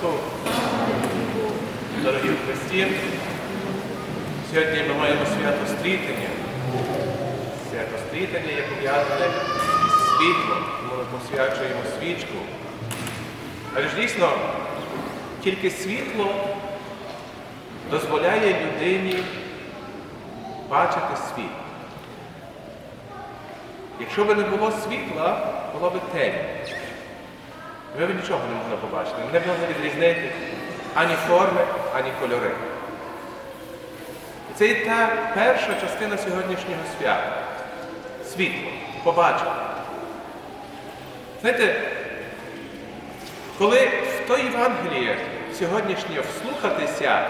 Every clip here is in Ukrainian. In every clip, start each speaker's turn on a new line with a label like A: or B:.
A: Христу! Дорогі в Христі! Сьогодні ми маємо свято стрітення. Свято стрітення є пов'язане із світлом, тому ми посвячуємо свічку. Але ж дійсно, тільки світло дозволяє людині бачити світ. Якщо б не було світла, було б темінь. Ви б нічого не могли побачити, не могли відрізнити ані форми, ані кольори. І це є та перша частина сьогоднішнього свята. Світло, побачення. Знаєте, коли в то Євангеліє сьогоднішнє вслухатися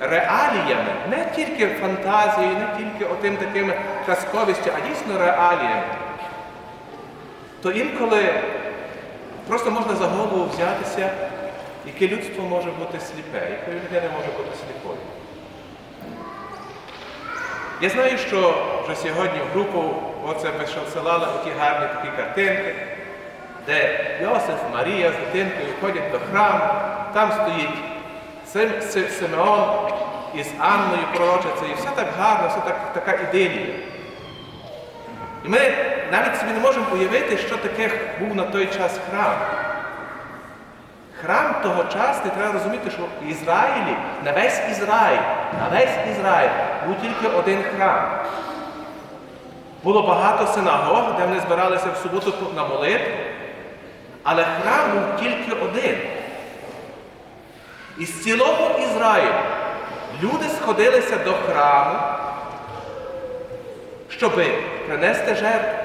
A: реаліями, не тільки фантазією, не тільки отим такими казковістю, а дійсно реаліями, то інколи просто можна за голову взятися, яке людство може бути сліпе, якою людина може бути сліпою. Я знаю, що вже сьогодні в групу оце висилали ті гарні такі картинки, де Йосиф, Марія з дитинкою ходять до храму, там стоїть Сим, Симеон із Анною пророчицею, і все так гарно, все так, така ідилія. І ми навіть собі не можемо уявити, що таке був на той час храм. Храм того часу, не треба розуміти, що в Ізраїлі, на весь Ізраїль, на весь Ізраїль був тільки один храм. Було багато синагог, де вони збиралися в суботу на молитву, але храм був тільки один. Із цілого Ізраїлю люди сходилися до храму, щоб принести жертву.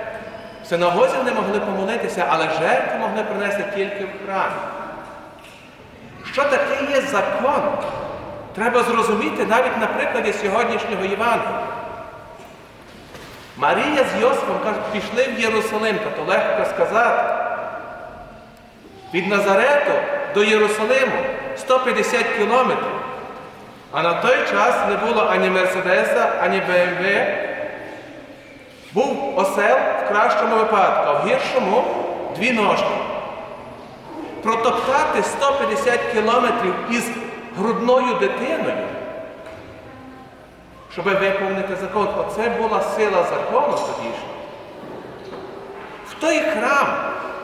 A: В синагозі не могли помолитися, але жертву могли принести тільки в храмі. Що таке є закон? Треба зрозуміти навіть на прикладі сьогоднішнього Євангелія. Марія з Йосифом пішли в Єрусалим, та то легко сказати. Від Назарету до Єрусалиму 150 кілометрів. А на той час не було ані Мерседеса, ані БМВ. Був осел в кращому випадку, а в гіршому дві ножки. Протоптати 150 кілометрів із грудною дитиною, щоб виповнити закон. Оце була сила закону тодішнього. В той храм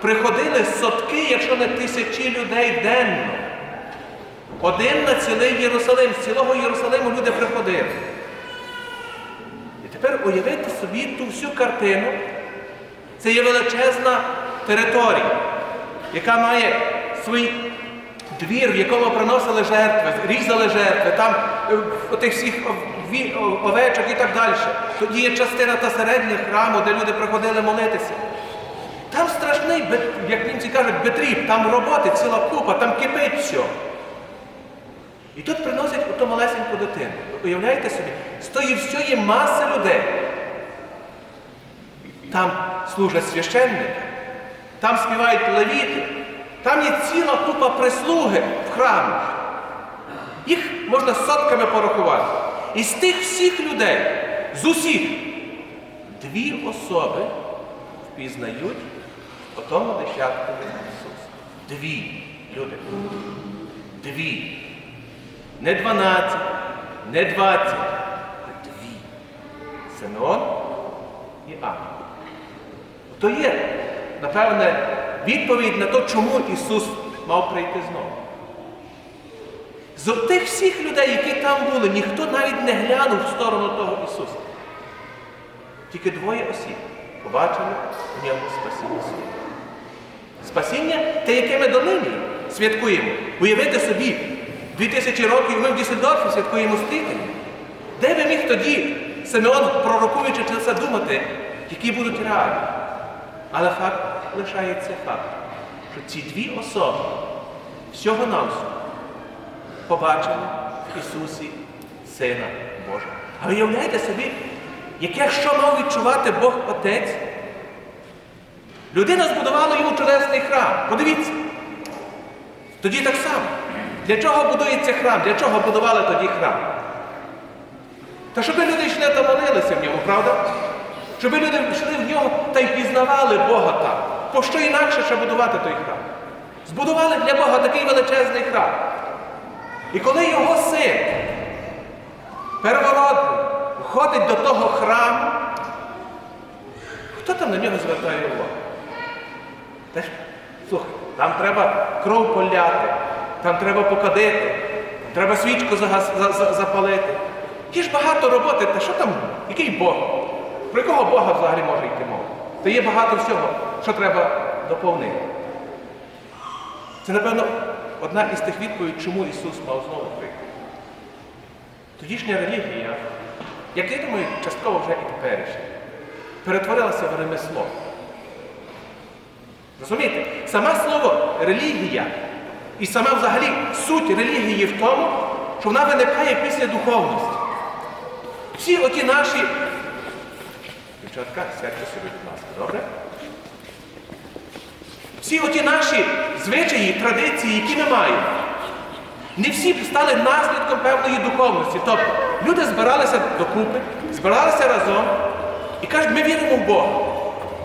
A: приходили сотки, якщо не тисячі людей денно. Один на цілий Єрусалим, з цілого Єрусалиму люди приходили. Тепер уявити собі ту всю картину. Це є величезна територія, яка має свій двір, в якому приносили жертви, різали жертви, там е, отих всіх овечок і так далі. Тоді є частина та середня храму, де люди приходили молитися. Там страшний, як німці кажуть, бетріп, там роботи, ціла купа, там кипить все. І тут приносять оту малесеньку дитину. Уявляєте собі, з тої всієї маси людей. Там служать священники, там співають левіти, там є ціла купа прислуги в храмі. Їх можна сотками порахувати. І з тих всіх людей, з усіх, дві особи впізнають по тому десятку Ісуса. Дві люди. Дві. Не 12, не 20, а дві. Симеон і Анна. То є, напевне, відповідь на те, чому Ісус мав прийти знову. З тих всіх людей, які там були, ніхто навіть не глянув в сторону того Ісуса. Тільки двоє осіб побачили в ньому спасіння світу. Спасіння те, яке ми донині святкуємо. Уявити собі, 2000 років ми в Дюссельдорфі святкуємо стрітення. Де би міг тоді Симеон, пророкуючи чи це думати, які будуть реалії? Але факт лишається факт, що ці дві особи всього нам побачили в Ісусі Сина Божого. А уявляєте собі, яке що мав відчувати Бог Отець? Людина збудувала йому чудесний храм. Подивіться. Тоді так само. Для чого будується храм? Для чого будували тоді храм? Та щоб люди йшли та молилися в ньому, правда? Щоб люди йшли в нього та й пізнавали Бога там. По що інакше ще будувати той храм? Збудували для Бога такий величезний храм. І коли його син, первородний, входить до того храму, хто там на нього звертає увагу? Слухай, там треба кров поляти, там треба покадити, треба свічку запалити. Є ж багато роботи, та що там, який Бог? Про якого Бога взагалі може йти мова? Та є багато всього, що треба доповнити. Це, напевно, одна із тих відповідей, чому Ісус мав знову прийти. Тодішня релігія, як я думаю, частково вже і теперішня, перетворилася в ремесло. Розумієте? Саме слово релігія і сама взагалі суть релігії в тому, що вона виникає після духовності. Всі оті наші. Дівчатка, сядьте собі, будь ласка, добре? Всі оті наші звичаї, традиції, які ми маємо, не всі стали наслідком певної духовності. Тобто люди збиралися докупи, збиралися разом і кажуть, ми віримо в Бога.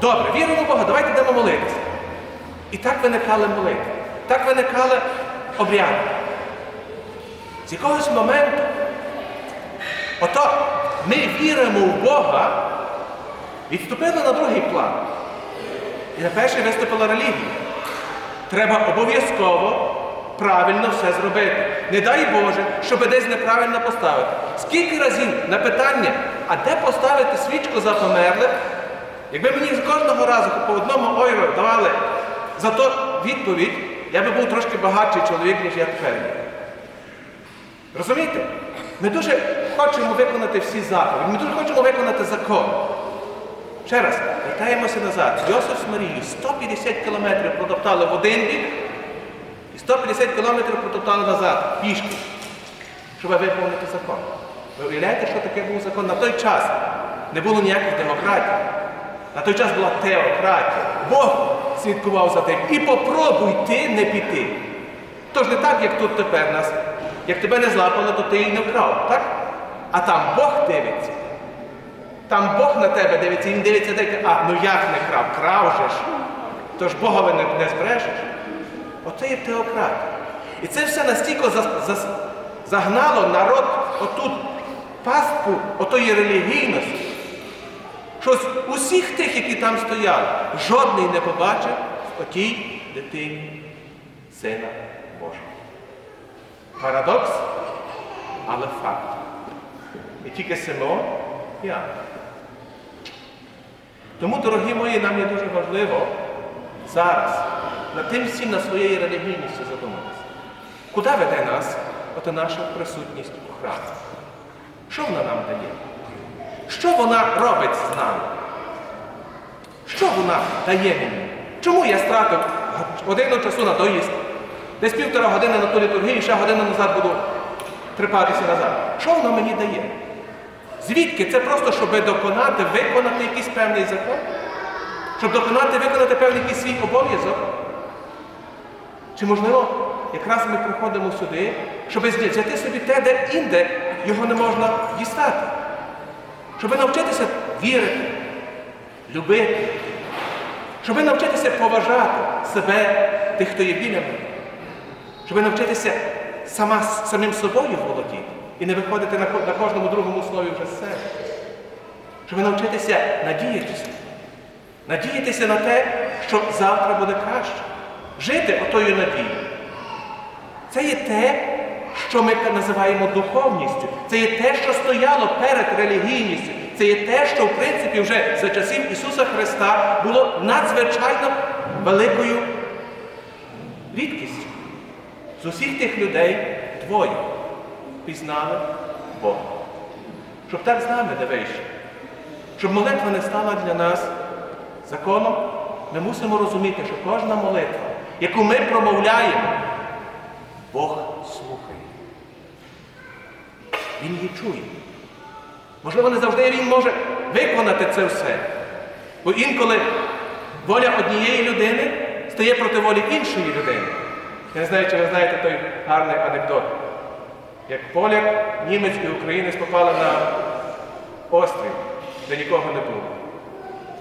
A: Добре, віримо в Бога, давайте йдемо молитися. І так виникали молитви, так виникали обряди. З якогось моменту, ото ми віримо в Бога, відступили на другий план. І на перший виступила релігія. Треба обов'язково правильно все зробити. Не дай Боже, щоб десь неправильно поставити. Скільки разів на питання, а де поставити свічку за померлих, якби мені кожного разу по одному ойро давали за то відповідь, я би був трошки багатший чоловік, ніж я тепер. Розумієте? Ми дуже хочемо виконати всі заповіді, ми дуже хочемо виконати закон. Ще раз, вертаємося назад. Йосиф з Марією 150 кілометрів протоптали в один бік і 150 кілометрів протоптали назад, пішки, щоб виповнити закон. Ви уявляєте, що таке був закон? На той час не було ніяких демократій. На той час була теократія. Бог слідкував за тим. І попробуй ти не піти. Тож не так, як тут тепер нас. Як тебе не злапали, то ти і не вкрав, так? А там Бог дивиться. Там Бог на тебе дивиться, він дивиться каже, а, ну як не крав? Крав же ж. Тож Богові не, не збрешеш. Оце є теократія. І це все настільки за, за, загнало народ отут пастку отої релігійності, що з усіх тих, які там стояли, жодний не побачив в отій дитині Сина Божого. Парадокс, але факт. І тільки Симон і Анна. Тому, дорогі мої, нам є дуже важливо зараз над тим всім на своєї релігійністю задуматися. Куди веде нас ота наша присутність у храмі? Що вона нам дає? Що вона робить з нами? Що вона дає мені? Чому я стратив годину часу на доїзд? Десь півтора години на ту літургію, ще годину назад буду трипатися назад. Що воно мені дає? Звідки? Це просто, щоб доконати, виконати якийсь певний закон? Щоб доконати, виконати певний свій обов'язок? Чи можливо, якраз ми приходимо сюди, щоб взяти собі те, де інде його не можна дістати? Щоб навчитися вірити, любити, щоб навчитися поважати себе, тих, хто є біля мене, щоб навчитися сама, самим собою володіти і не виходити на, на кожному другому слові вже себе. Щоб навчитися надіятися. Надіятися на те, що завтра буде краще. Жити отою надією. Це є те, що ми називаємо духовністю. Це є те, що стояло перед релігійністю. Це є те, що в принципі вже за часів Ісуса Христа було надзвичайно великою рідкістю. З усіх тих людей двоє пізнали Бога. Щоб так з нами не вийшло. Щоб молитва не стала для нас законом, ми мусимо розуміти, що кожна молитва, яку ми промовляємо, Бог слухає. Він її чує. Можливо, не завжди він може виконати це все. Бо інколи воля однієї людини стає проти волі іншої людини. Я не знаю, чи ви знаєте той гарний анекдот. Як поляк, німець і українець попали на острів, де нікого не було.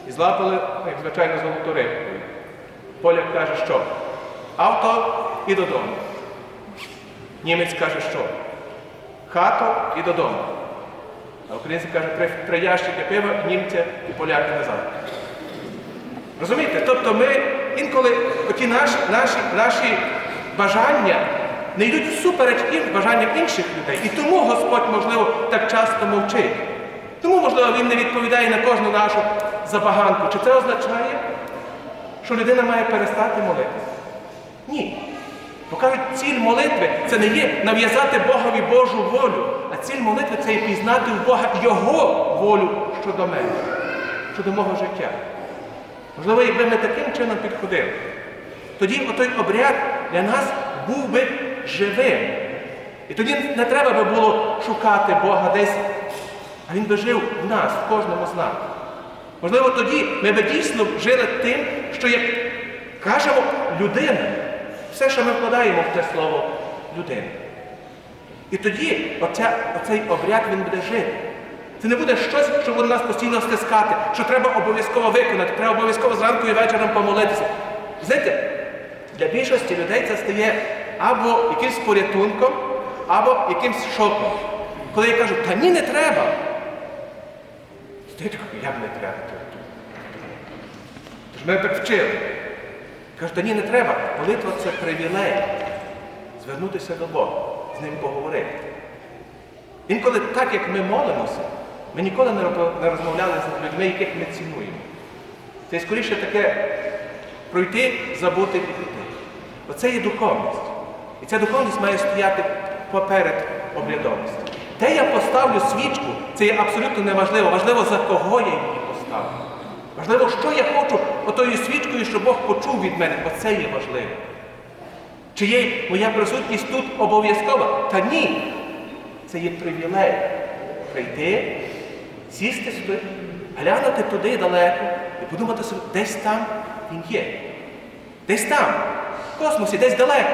A: І злапали, як звичайно, золоту рибку. Поляк каже, що? Авто і додому. Німець каже, що? Хату і додому. А українці каже, три, три ящики пива, німця і поляки назад. Розумієте? Тобто ми інколи оті наші, наші, наші бажання не йдуть всупереч бажанням інших людей. І тому Господь, можливо, так часто мовчить. Тому, можливо, Він не відповідає на кожну нашу забаганку. Чи це означає, що людина має перестати молитися? Ні. Бо кажуть, ціль молитви це не є нав'язати Богові Божу волю, а ціль молитви це є пізнати в Бога Його волю щодо мене, щодо мого життя. Можливо, якби ми таким чином підходили, тоді отой обряд для нас був би живим. І тоді не треба би було шукати Бога десь, а Він би жив в нас, в кожному з нас. Можливо, тоді ми би дійсно жили тим, що як кажемо людина, все, що ми вкладаємо в те слово людина. І тоді оця, оцей обряд він буде жити. Це не буде щось, що буде нас постійно стискати, що треба обов'язково виконати, треба обов'язково зранку і вечором помолитися. Знаєте, для більшості людей це стає або якимсь порятунком, або якимсь шоком. Коли я кажу, та ні, не треба. Стоїть, як не треба. Тож мене так вчили. Та ні, не треба. Молитва це привілей. Звернутися до Бога, з ним поговорити. Інколи так, як ми молимося, ми ніколи не розмовляли з людьми, яких ми цінуємо. Це скоріше таке пройти, забути і піти. Оце є духовність. І ця духовність має стояти поперед обрядовості. Де я поставлю свічку, це є абсолютно неважливо. Важливо, за кого я її поставлю. Важливо, що я хочу отою свічкою, щоб Бог почув від мене. Оце є важливо. Чи є моя присутність тут обов'язкова? Та ні. Це є привілей. Прийти, сісти сюди, глянути туди далеко і подумати собі, десь там він є. Десь там, в космосі, десь далеко.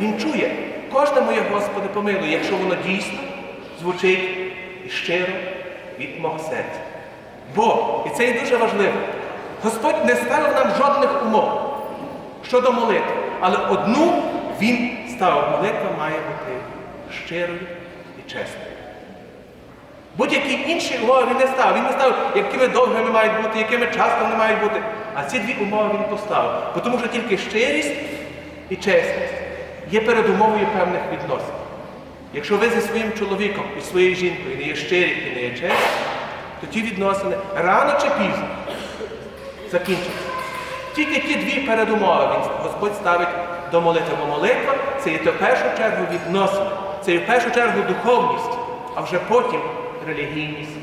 A: Він чує. Кожне моє Господи помилує, якщо воно дійсно звучить і щиро від мого серця. Бо, і це є дуже важливо, Господь не ставив нам жодних умов щодо молитви. Але одну він ставив. Молитва має бути щирою і чесною. Будь-які інші умови він не ставив. Він не ставив, якими довгими мають бути, якими часто вони мають бути. А ці дві умови він поставив. Тому що тільки щирість і чесність є передумовою певних відносин. Якщо ви зі своїм чоловіком і своєю жінкою не є щирі і не є чесні, то ті відносини рано чи пізно закінчаться. Тільки ті дві передумови він Господь ставить до молитви. Бо молитва це є в першу чергу відносини, це є в першу чергу духовність, а вже потім релігійність.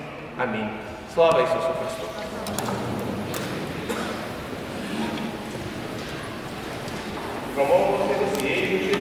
A: Амінь. Слава Ісусу Христу!